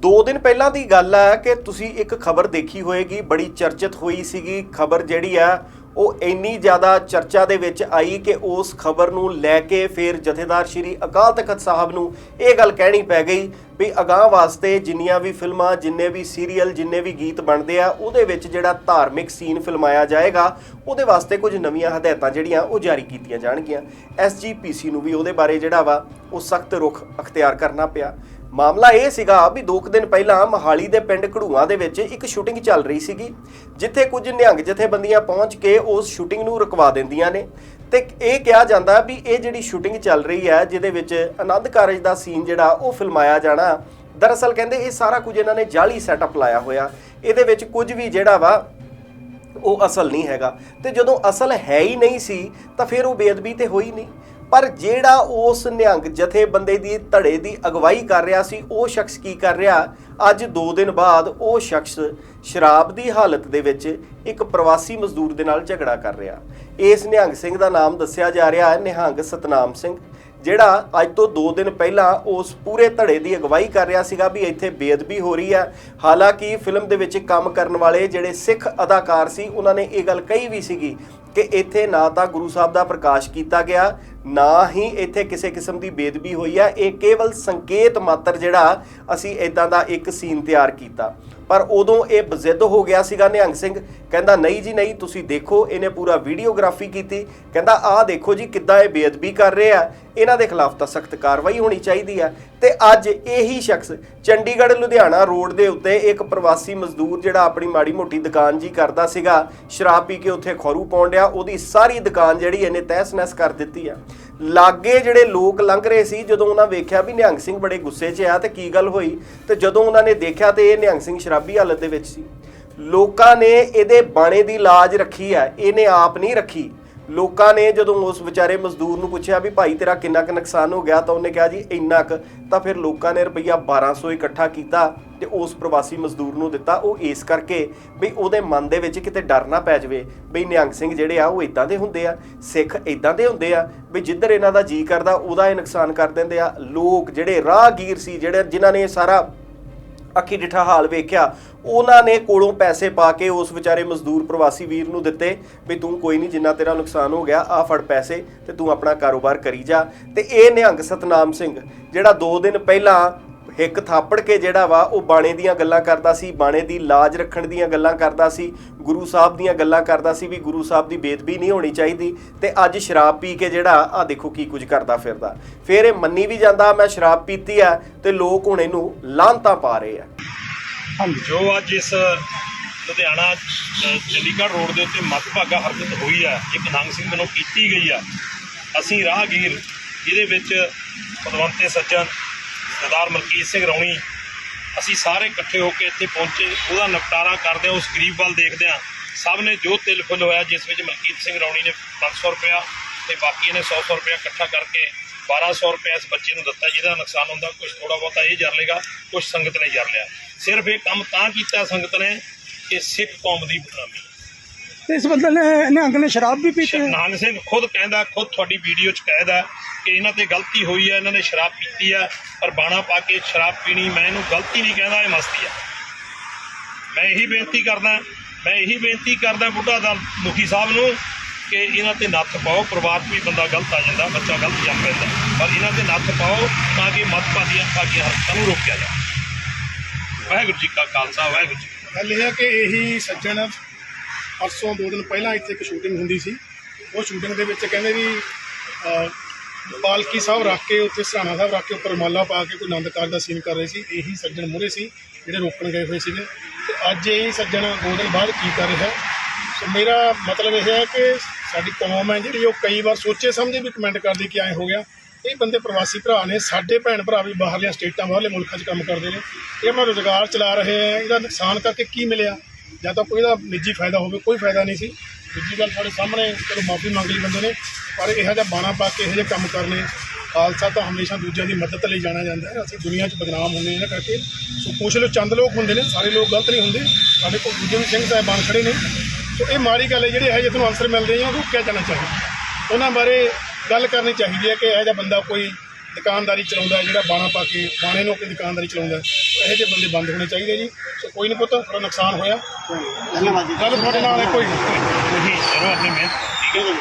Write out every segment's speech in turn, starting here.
ਦੋ ਦਿਨ ਪਹਿਲਾਂ ਦੀ ਗੱਲ ਹੈ ਕਿ ਤੁਸੀਂ ਇੱਕ ਖਬਰ ਦੇਖੀ ਹੋਏਗੀ, ਬੜੀ ਚਰਚਿਤ ਹੋਈ ਸੀਗੀ। ਖਬਰ ਜਿਹੜੀ ਆ ਉਹ ਇੰਨੀ ਜ਼ਿਆਦਾ ਚਰਚਾ ਦੇ ਵਿੱਚ ਆਈ ਕਿ ਉਸ ਖਬਰ ਨੂੰ ਲੈ ਕੇ ਫਿਰ ਜਥੇਦਾਰ ਸ਼੍ਰੀ ਅਕਾਲ ਤਖਤ ਸਾਹਿਬ ਨੂੰ ਇਹ ਗੱਲ ਕਹਿਣੀ ਪੈ ਗਈ ਵੀ ਅਗਾਹ ਵਾਸਤੇ ਜਿੰਨੀਆਂ ਵੀ ਫਿਲਮਾਂ, ਜਿੰਨੇ ਵੀ ਸੀਰੀਅਲ, ਜਿੰਨੇ ਵੀ ਗੀਤ ਬਣਦੇ ਆ, ਉਹਦੇ ਵਿੱਚ ਜਿਹੜਾ ਧਾਰਮਿਕ ਸੀਨ ਫਿਲਮਾਇਆ ਜਾਏਗਾ, ਉਹਦੇ ਵਾਸਤੇ ਕੁਝ ਨਵੀਆਂ ਹਦਾਇਤਾਂ ਜਿਹੜੀਆਂ ਉਹ ਜਾਰੀ ਕੀਤੀਆਂ ਜਾਣਗੀਆਂ। ਐਸਜੀਪੀਸੀ ਨੂੰ ਵੀ ਉਹਦੇ ਬਾਰੇ ਜਿਹੜਾ ਵਾ, ਉਹ ਸਖਤ ਰੁਖ ਅਖਤਿਆਰ ਕਰਨਾ ਪਿਆ। ਮਾਮਲਾ ਇਹ ਸੀਗਾ ਵੀ ਦੋ ਕੁ ਦਿਨ ਪਹਿਲਾਂ ਮਹਾਲੀ ਦੇ ਪਿੰਡ ਘੜੂਆਂ ਦੇ ਵਿੱਚ ਇੱਕ ਸ਼ੂਟਿੰਗ ਚੱਲ ਰਹੀ ਸੀਗੀ, ਜਿੱਥੇ ਕੁਝ ਨਿਹੰਗ ਜਥੇਬੰਦੀਆਂ ਪਹੁੰਚ ਕੇ ਉਸ ਸ਼ੂਟਿੰਗ ਨੂੰ ਰੁਕਵਾ ਦਿੰਦੀਆਂ ਨੇ। ਤੇ ਇਹ ਕਿਹਾ ਜਾਂਦਾ ਵੀ ਇਹ ਜਿਹੜੀ ਸ਼ੂਟਿੰਗ ਚੱਲ ਰਹੀ ਹੈ, ਜਿਹਦੇ ਵਿੱਚ ਆਨੰਦ ਕਾਰਜ ਦਾ ਸੀਨ ਜਿਹੜਾ, ਉਹ ਫਿਲਮਾਇਆ ਜਾਣਾ। ਦਰਅਸਲ ਕਹਿੰਦੇ ਇਹ ਸਾਰਾ ਕੁਝ ਇਹਨਾਂ ਨੇ ਜਾਲੀ ਸੈਟਅਪ ਲਾਇਆ ਹੋਇਆ। ਇਹਦੇ ਵਿੱਚ ਕੁਝ ਵੀ ਜਿਹੜਾ ਵਾ, ਉਹ ਅਸਲ ਨਹੀਂ ਹੈਗਾ। ਤੇ ਜਦੋਂ ਅਸਲ ਹੈ ਹੀ ਨਹੀਂ ਸੀ, ਤਾਂ ਫਿਰ ਉਹ ਬੇਅਦਬੀ ਤੇ ਹੋਈ ਨਹੀਂ। ਪਰ ਜਿਹੜਾ ਉਸ ਨਿਹੰਗ ਜਥੇਬੰਦੇ ਦੀ ਧੜੇ ਦੀ ਅਗਵਾਈ ਕਰ ਰਿਹਾ ਸੀ, ਉਹ ਸ਼ਖਸ ਕੀ ਕਰ ਰਿਹਾ? ਅੱਜ 2 ਦਿਨ ਬਾਅਦ ਉਹ ਸ਼ਖਸ ਸ਼ਰਾਬ ਦੀ ਹਾਲਤ ਦੇ ਵਿੱਚ ਇੱਕ ਪ੍ਰਵਾਸੀ ਮਜ਼ਦੂਰ ਦੇ ਨਾਲ ਝਗੜਾ ਕਰ ਰਿਹਾ। ਇਸ ਨਿਹੰਗ ਸਿੰਘ ਦਾ ਨਾਮ ਦੱਸਿਆ ਜਾ ਰਿਹਾ ਹੈ, ਨਿਹੰਗ ਸਤਨਾਮ ਸਿੰਘ, ਜਿਹੜਾ ਅੱਜ ਤੋਂ 2 ਦਿਨ ਪਹਿਲਾਂ ਉਸ ਪੂਰੇ ਧੜੇ ਦੀ ਅਗਵਾਈ ਕਰ ਰਿਹਾ ਸੀਗਾ ਵੀ ਇੱਥੇ ਬੇਅਦਬੀ ਹੋ ਰਹੀ ਹੈ। ਹਾਲਾਂਕਿ ਫਿਲਮ ਦੇ ਵਿੱਚ ਕੰਮ ਕਰਨ ਵਾਲੇ ਜਿਹੜੇ ਸਿੱਖ ਅਦਾਕਾਰ ਸੀ, ਉਹਨਾਂ ਨੇ ਇਹ ਗੱਲ ਕਹੀ ਵੀ ਸੀਗੀ ਕਿ ਇੱਥੇ ਨਾ ਤਾਂ ਗੁਰੂ ਸਾਹਿਬ ਦਾ ਪ੍ਰਕਾਸ਼ ਕੀਤਾ ਗਿਆ, ਨਾ ਹੀ ਇੱਥੇ ਕਿਸੇ ਕਿਸਮ ਦੀ ਬੇਦਬੀ ਹੋਈ ਹੈ। ਇਹ ਕੇਵਲ ਸੰਕੇਤ ਮਾਤਰ ਜਿਹੜਾ ਅਸੀਂ ਇਦਾਂ ਦਾ ਇੱਕ ਸੀਨ ਤਿਆਰ ਕੀਤਾ। ਪਰ ਉਦੋਂ ਇਹ ਬਜ਼ਿੱਦ ਹੋ ਗਿਆ ਸੀਗਾ ਨਿਹੰਗ ਸਿੰਘ। ਕਹਿੰਦਾ, ਨਹੀਂ ਜੀ, ਨਹੀਂ, ਤੁਸੀਂ ਦੇਖੋ, ਇਹਨੇ ਪੂਰਾ ਵੀਡੀਓਗ੍ਰਾਫੀ ਕੀਤੀ। ਕਹਿੰਦਾ, ਆਹ ਦੇਖੋ ਜੀ, ਕਿੱਦਾਂ ਇਹ ਬੇਅਦਬੀ ਕਰ ਰਹੇ ਆ ਇਹਨਾਂ ਦੇ ਖਿਲਾਫ ਤਾਂ ਸਖਤ ਕਾਰਵਾਈ ਹੋਣੀ ਚਾਹੀਦੀ ਆ ਤੇ ਅੱਜ ਇਹੀ ਸ਼ਖਸ ਚੰਡੀਗੜ੍ਹ, ਲੁਧਿਆਣਾ ਰੋਡ ਦੇ ਉੱਤੇ ਇੱਕ ਪ੍ਰਵਾਸੀ ਮਜ਼ਦੂਰ ਜਿਹੜਾ ਆਪਣੀ ਮਾੜੀ ਮੋਟੀ ਦੁਕਾਨ ਜੀ ਕਰਦਾ ਸੀਗਾ, ਸ਼ਰਾਬ ਪੀ ਕੇ ਉੱਥੇ ਖੌਰੂ ਪਾਉਣ ਡਿਆ। ਉਹਦੀ ਸਾਰੀ ਦੁਕਾਨ ਜਿਹੜੀ ਇਹਨੇ ਤਹਿਸ-ਨਹਿਸ ਕਰ ਦਿੱਤੀ ਆ। ਲਾਗੇ ਜਿਹੜੇ ਲੋਕ ਲੰਘ ਰਹੇ ਸੀ, ਜਦੋਂ ਉਹਨਾਂ ਵੇਖਿਆ ਵੀ ਨਿਹੰਗ ਸਿੰਘ ਬੜੇ ਗੁੱਸੇ 'ਚ ਆ ਤੇ ਕੀ ਗੱਲ ਹੋਈ, ਤੇ ਜਦੋਂ ਉਹਨਾਂ ਨੇ ਦੇਖਿਆ ਤੇ ਇਹ ਨਿਹੰਗ ਸਿੰਘ ਸ਼ਰਾਬੀ ਹਾਲਤ ਦੇ ਵਿੱਚ ਸੀ। ਲੋਕਾਂ ਨੇ ਇਹਦੇ ਬਾਣੇ ਦੀ ਲਾਜ ਰੱਖੀ ਹੈ, ਇਹਨੇ ਆਪ ਨਹੀਂ ਰੱਖੀ। ਲੋਕਾਂ ਨੇ ਜਦੋਂ ਉਸ ਵਿਚਾਰੇ ਮਜ਼ਦੂਰ ਨੂੰ ਪੁੱਛਿਆ ਵੀ ਭਾਈ ਤੇਰਾ ਕਿੰਨਾ ਕੁ ਨੁਕਸਾਨ ਹੋ ਗਿਆ, ਤਾਂ ਉਹਨੇ ਕਿਹਾ ਜੀ ਇੰਨਾ ਕੁ। ਤਾਂ ਫਿਰ ਲੋਕਾਂ ਨੇ ਰੁਪਈਆ 1200 ਇਕੱਠਾ ਕੀਤਾ। ਤੇ ਉਸ ਪ੍ਰਵਾਸੀ ਮਜ਼ਦੂਰ ਨੂੰ ਦਿੱਤਾ। ਉਹ ਇਸ ਕਰਕੇ ਵੀ ਉਹਦੇ ਮਨ ਦੇ ਵਿੱਚ ਕਿਤੇ ਡਰ ਨਾ ਪੈ ਜਾਵੇ ਵੀ ਨਿਹੰਗ ਸਿੰਘ ਜਿਹੜੇ ਆ, ਉਹ ਇਦਾਂ ਦੇ ਹੁੰਦੇ ਆ, ਸਿੱਖ ਇਦਾਂ ਦੇ ਹੁੰਦੇ ਆ ਵੀ ਜਿੱਧਰ ਇਹਨਾਂ ਦਾ ਜੀ ਕਰਦਾ, ਉਹਦਾ ਇਹ ਨੁਕਸਾਨ ਕਰ ਦਿੰਦੇ ਆ। ਲੋਕ ਜਿਹੜੇ ਰਾਹਗੀਰ ਸੀ, ਜਿਹੜੇ ਜਿਨ੍ਹਾਂ ਨੇ ਸਾਰਾ ਅੱਖੀ ਡਿਠਾ ਹਾਲ ਵੇਖਿਆ, ਉਹਨਾਂ ਨੇ ਕੋਲੋਂ ਪੈਸੇ ਪਾ ਕੇ ਉਸ ਵਿਚਾਰੇ ਮਜ਼ਦੂਰ ਪ੍ਰਵਾਸੀ ਵੀਰ ਨੂੰ ਦਿੱਤੇ ਵੀ ਤੂੰ ਕੋਈ ਨਹੀਂ, ਜਿੰਨਾ ਤੇਰਾ ਨੁਕਸਾਨ ਹੋ ਗਿਆ ਆ ਫੜ ਪੈਸੇ ਤੇ ਤੂੰ ਆਪਣਾ ਕਾਰੋਬਾਰ ਕਰੀ ਜਾ। ਤੇ ਇਹ ਨਿਹੰਗ ਸਤਨਾਮ ਸਿੰਘ, ਜਿਹੜਾ 2 ਦਿਨ ਪਹਿਲਾਂ ਹਿੱਕ ਥਾਪੜ ਕੇ ਜਿਹੜਾ ਵਾ ਉਹ ਬਾਣੇ ਦੀਆਂ ਗੱਲਾਂ ਕਰਦਾ ਸੀ ਬਾਣੇ ਦੀ ਲਾਜ ਰੱਖਣ ਦੀਆਂ ਗੱਲਾਂ ਕਰਦਾ ਸੀ ਗੁਰੂ ਸਾਹਿਬ ਦੀਆਂ ਗੱਲਾਂ ਕਰਦਾ ਸੀ ਵੀ ਗੁਰੂ ਸਾਹਿਬ ਦੀ ਬੇਦਬੀ ਨਹੀਂ ਹੋਣੀ ਚਾਹੀਦੀ ਤੇ ਅੱਜ ਸ਼ਰਾਬ ਪੀ ਕੇ ਜਿਹੜਾ ਆ ਦੇਖੋ ਕੀ ਕੁਝ ਕਰਦਾ ਫਿਰਦਾ। ਫਿਰ ਇਹ ਮੰਨੀ ਵੀ ਜਾਂਦਾ ਮੈਂ ਸ਼ਰਾਬ ਪੀਤੀ ਆ ਤੇ ਲੋਕ ਹੁਣ ਇਹਨੂੰ ਲਾਂਤਾਂ ਪਾ ਰਹੇ ਆ। ਜੋ ਅੱਜ ਇਸ ਲੁਧਿਆਣਾ ਚੰਡੀਗੜ੍ਹ ਰੋਡ ਦੇ ਉੱਤੇ ਮੱਧਭਾਗਾ ਹਰਕਤ ਹੋਈ ਹੈ ਇੱਕ ਨੰਗ ਸਿੰਘ ਵੱਲੋਂ ਕੀਤੀ ਗਈ ਆ ਅਸੀਂ ਰਾਹਗੀਰ ਜਿਹਦੇ ਵਿੱਚ ਪਦਵੰਤੇ ਸੱਜਣ ਸਰਦਾਰ ਮਲਕੀਤ ਸਿੰਘ ਰੌਣੀ, ਅਸੀਂ ਸਾਰੇ ਇਕੱਠੇ ਹੋ ਕੇ ਇੱਥੇ ਪਹੁੰਚੇ, ਉਹਦਾ ਨਿਪਟਾਰਾ ਕਰਦੇ ਹਾਂ, ਉਸ ਗਰੀਬ ਵੱਲ ਦੇਖਦੇ ਹਾਂ। ਸਭ ਨੇ ਜੋ ਤਿਲ ਫੁੱਲ ਹੋਇਆ, ਜਿਸ ਵਿੱਚ ਮਲਕੀਤ ਸਿੰਘ ਰੌਣੀ ਨੇ 500 ਰੁਪਇਆ ਤੇ ਬਾਕੀ ਨੇ 100 100 ਰੁਪਇਆ ਇਕੱਠਾ ਕਰਕੇ 1200 ਰੁਪਇਆ ਇਸ ਬੱਚੇ ਨੂੰ ਦਿੱਤਾ, ਜਿਹਦਾ ਨੁਕਸਾਨ ਹੁੰਦਾ ਕੁਝ ਥੋੜਾ ਬਹੁਤਾ ਇਹ ਜਰ ਲੇਗਾ ਕੁਝ ਸੰਗਤ ਨੇ ਜਰ ਲਿਆ। ਸਿਰਫ ਇਹ ਕੰਮ ਤਾਂ ਕੀਤਾ ਸੰਗਤ ਨੇ ਕਿ ਸਿੱਖ ਕੌਮ ਦੀ ਬਦਨਾਮੀ। ਤੇ ਇਸ ਬੰਦੇ ਨੇ ਨਿਹੰਗ ਨੇ ਸ਼ਰਾਬ ਵੀ ਪੀਤੀ ਹੈ। ਨਾਨਕ ਸਿੰਘ ਖੁਦ ਕਹਿੰਦਾ ਖੁਦ ਤੁਹਾਡੀ ਵੀਡੀਓ 'ਚ ਕਹਿਦਾ ਕਿ ਇਹਨਾਂ ਤੇ ਗਲਤੀ ਹੋਈ ਹੈ ਇਹਨਾਂ ਨੇ ਸ਼ਰਾਬ ਪੀਤੀ ਹੈ ਪਰ ਬਾਣਾ ਪਾ ਕੇ ਸ਼ਰਾਬ ਪੀਣੀ ਮੈਂ ਇਹਨੂੰ ਗਲਤੀ ਨਹੀਂ ਕਹਿੰਦਾ ਇਹ ਮਸਤੀ ਹੈ। ਮੈਂ ਇਹੀ ਬੇਨਤੀ ਕਰਦਾ ਮੈਂ ਇਹੀ ਬੇਨਤੀ ਕਰਦਾ ਬੁੱਢਾ ਦਾ ਮੁਖੀ ਸਾਹਿਬ ਨੂੰ ਕਿ ਇਹਨਾਂ ਤੇ ਨੱਥ ਪਾਓ ਪਰਿਵਾਰ 'ਚ ਵੀ ਬੰਦਾ ਗਲਤ ਆ ਜਾਂਦਾ ਬੱਚਾ ਗਲਤ ਜੰਮ ਪੈਂਦਾ। ਪਰ ਇਹਨਾਂ ਤੇ ਨੱਥ ਪਾਓ ਤਾਂ ਕਿ ਮਤਪਾਦੀਆਂ ਸਾਡੀਆਂ ਹਰਕਤਾਂ ਨੂੰ ਰੋਕਿਆ ਜਾਵੇ। ਵਾਹਿਗੁਰੂ ਜੀ ਕਾ ਖਾਲਸਾ ਵਾਹਿਗੁਰੂ ਜੀ ਕੀ ਫਤਿਹ। ਗੱਲ ਇਹ ਹੈ ਕਿ ਇਹੀ ਸੱਜਣ ਪਰਸੋਂ ਦੋ ਦਿਨ ਪਹਿਲਾਂ ਇੱਥੇ ਇੱਕ ਸ਼ੂਟਿੰਗ ਹੁੰਦੀ ਸੀ। ਉਹ ਸ਼ੂਟਿੰਗ ਦੇ ਵਿੱਚ ਕਹਿੰਦੇ ਵੀ ਪਾਲਕੀ ਸਾਹਿਬ ਰੱਖ ਕੇ ਉੱਤੇ ਸਰਾਣਾ ਸਾਹਿਬ ਰੱਖ ਕੇ ਉੱਪਰ ਮਾਲਾ ਪਾ ਕੇ ਕੋਈ ਆਨੰਦ ਕਾਰਜ ਦਾ ਸੀਨ ਕਰ ਰਹੇ ਸੀ। ਇਹੀ ਸੱਜਣ ਮੂਹਰੇ ਸੀ, ਜਿਹੜੇ ਰੋਕਣ ਗਏ ਹੋਏ ਸੀਗੇ। ਤੇ ਅੱਜ ਇਹ ਸੱਜਣ ਦੋ ਦਿਨ ਬਾਅਦ ਕੀ ਕਰ ਰਿਹਾ? ਸੋ ਮੇਰਾ ਮਤਲਬ ਇਹ ਹੈ ਕਿ ਸਾਡੀ ਕੌਮ ਹੈ ਜਿਹੜੀ, ਉਹ ਕਈ ਵਾਰ ਸੋਚੇ ਸਮਝੇ ਵੀ ਕਮੈਂਟ ਕਰਦੀ ਕਿ ਐਂ ਹੋ ਗਿਆ। ਇਹ ਬੰਦੇ ਪ੍ਰਵਾਸੀ ਭਰਾ ਨੇ, ਸਾਡੇ ਭੈਣ ਭਰਾ ਵੀ ਬਾਹਰਲੀਆਂ ਸਟੇਟਾਂ, ਬਾਹਰਲੇ ਮੁਲਕਾਂ 'ਚ ਕੰਮ ਕਰਦੇ ਨੇ। ਇਹ ਆਪਣਾ ਰੋਜ਼ਗਾਰ ਚਲਾ ਰਹੇ ਆ, ਇਹਦਾ ਨੁਕਸਾਨ ਕਰਕੇ ਕੀ ਮਿਲਿਆ? ਜਾਂ ਤਾਂ ਕੋਈ ਦਾ ਨਿੱਜੀ ਫਾਇਦਾ ਹੋਵੇ, ਕੋਈ ਫਾਇਦਾ ਨਹੀਂ ਸੀ। ਦੂਜੀ ਗੱਲ ਸਾਡੇ ਸਾਹਮਣੇ, ਚਲੋ ਮਾਫੀ ਮੰਗ ਲਈ ਬੰਦੇ ਨੇ, ਪਰ ਇਹੋ ਜਿਹਾ ਬਾਣਾ ਪਾ ਕੇ ਇਹੋ ਜਿਹੇ ਕੰਮ ਕਰਨੇ ਖਾਲਸਾ ਤਾਂ ਹਮੇਸ਼ਾ ਦੂਜਿਆਂ ਦੀ ਮਦਦ ਲਈ ਜਾਣਿਆ ਜਾਂਦਾ ਹੈ। ਅਸੀਂ ਦੁਨੀਆ 'ਚ ਬਦਨਾਮ ਹੁੰਦੇ ਹਾਂ ਇਹਨਾਂ ਕਰਕੇ ਸੋ ਕੁਛ ਲੋਕ ਚੰਦ ਲੋਕ ਹੁੰਦੇ ਨੇ, ਸਾਰੇ ਲੋਕ ਗਲਤ ਨਹੀਂ ਹੁੰਦੇ। ਸਾਡੇ ਕੋਲ ਦੂਜੇ ਵੀ ਸਿੰਘ ਸਾਹਿਬਾਨ ਖੜੇ ਨੇ। ਸੋ ਇਹ ਮਾੜੀ ਗੱਲ ਹੈ, ਜਿਹੜੇ ਇਹੋ ਜਿਹੇ ਤੁਹਾਨੂੰ ਅਨਸਰ ਮਿਲਦੇ ਰਹੇ ਆ, ਉਹ ਰੁਕਿਆ ਜਾਣਾ ਚਾਹੀਦਾ। ਉਹਨਾਂ ਬਾਰੇ ਗੱਲ ਕਰਨੀ ਚਾਹੀਦੀ ਹੈ ਕਿ ਇਹੋ ਜਿਹਾ ਬੰਦਾ ਕੋਈ ਦੁਕਾਨਦਾਰੀ ਚਲਾਉਂਦਾ ਜਿਹੜਾ ਬਾਣਾ ਪਾ ਕੇ ਬਾਣੇ ਨੂੰ ਆਪਣੀ ਦੁਕਾਨਦਾਰੀ ਚਲਾਉਂਦਾ ਇਹੋ ਜਿਹੇ ਬੰਦੇ ਬੰਦ ਹੋਣੇ ਚਾਹੀਦੇ ਜੀ। ਸੋ ਕੋਈ ਨਹੀਂ ਪੁੱਤ ਥੋੜਾ ਨੁਕਸਾਨ ਹੋਇਆ। ਧੰਨਵਾਦ ਜੀ। ਗੱਲ ਤੁਹਾਡੇ ਨਾਲ ਹੈ ਕੋਈ ਨਹੀਂ ਤੁਸੀਂ ਕਰੋ ਆਪਣੀ ਮਿਹਨਤ। ਠੀਕ ਹੈ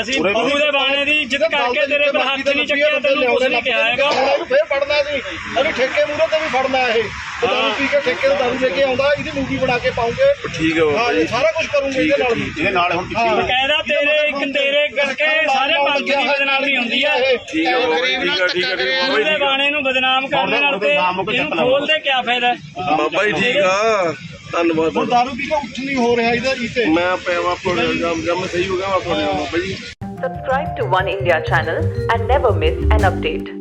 ਅਸੀਂ ਗੁਰੂ ਦੇ ਬਾਣੇ ਦੀ ਇੱਜ਼ਤ ਕਰਕੇ ਤੇਰੇ ਪਰ ਹੱਥ ਨਹੀਂ ਚੱਕਿਆ ਤੈਨੂੰ ਕੁਝ ਨਹੀਂ ਕਿਹਾ ਹੈਗਾ। ਇਹਨੂੰ ਫੇਰ ਫੜਨਾ ਸੀ ਇਹਨੂੰ ਠੇਕੇ ਮੂਹਰੇ ਤੇ ਵੀ ਫੜਨਾ ਇਹ। ਦਾਰੂ ਪੀ ਕੇ ਠੇਕੇ ਤੋਂ ਦਾਰੂ ਲੈ ਕੇ ਆਉਂਦਾ ਇਹਦੀ ਮੂਵੀ ਬਣਾ ਕੇ ਪਾਉਂਗੇ। ਠੀਕ ਹੈ ਹਾਂ ਇਹ ਸਾਰਾ ਕੁਝ ਕਰੂੰਗੇ ਇਹਦੇ ਨਾਲ। ਵੀ ਇਹਦੇ ਨਾਲ ਹੁਣ ਹਾਂ ਕਾਇਦਾ ਤੇਰੇ ਇੱਕ ਤੇਰੇ ਕਰਕੇ ਸਾਰੇ ਪੰਥ ਦੀ ਬਦਨਾਮੀ ਹੁੰਦੀ ਹੈ ਠੀਕ ਹੈ ਬਾਬਾ ਜੀ, ਠੀਕ ਹੈ ਠੀਕ ਹੈ ਠੀਕ ਹੈ। ਗੁਰੂ ਦੇ ਬਾਣੇ ਨੂੰ ਬਦਨਾਮ ਕਰਨ ਨਾਲ ਤੇ ਇਹਨੂੰ ਖੋਲਦੇ ਕਿਆ ਫਾਇਦਾ? ਹੈ? ਬਾਬਾ ਜੀ ਠੀਕ ਆ। ਧੰਨਵਾਦ ਹੁਣ ਦਾਰੂ ਪੀ ਕੇ ਉੱਠ ਨਹੀਂ ਹੋ ਰਿਹਾ ਇਹਦਾ ਜੀ ਤੇ। ਮੈਂ ਪੈਵਾ ਤੁਹਾਡੇ ਜਮ ਜਮ ਸਹੀ ਹੋ ਗਿਆ ਮੈਂ ਤੁਹਾਡੇ ਨਾਲ Baba ji. Subscribe to One India channel and never miss an update.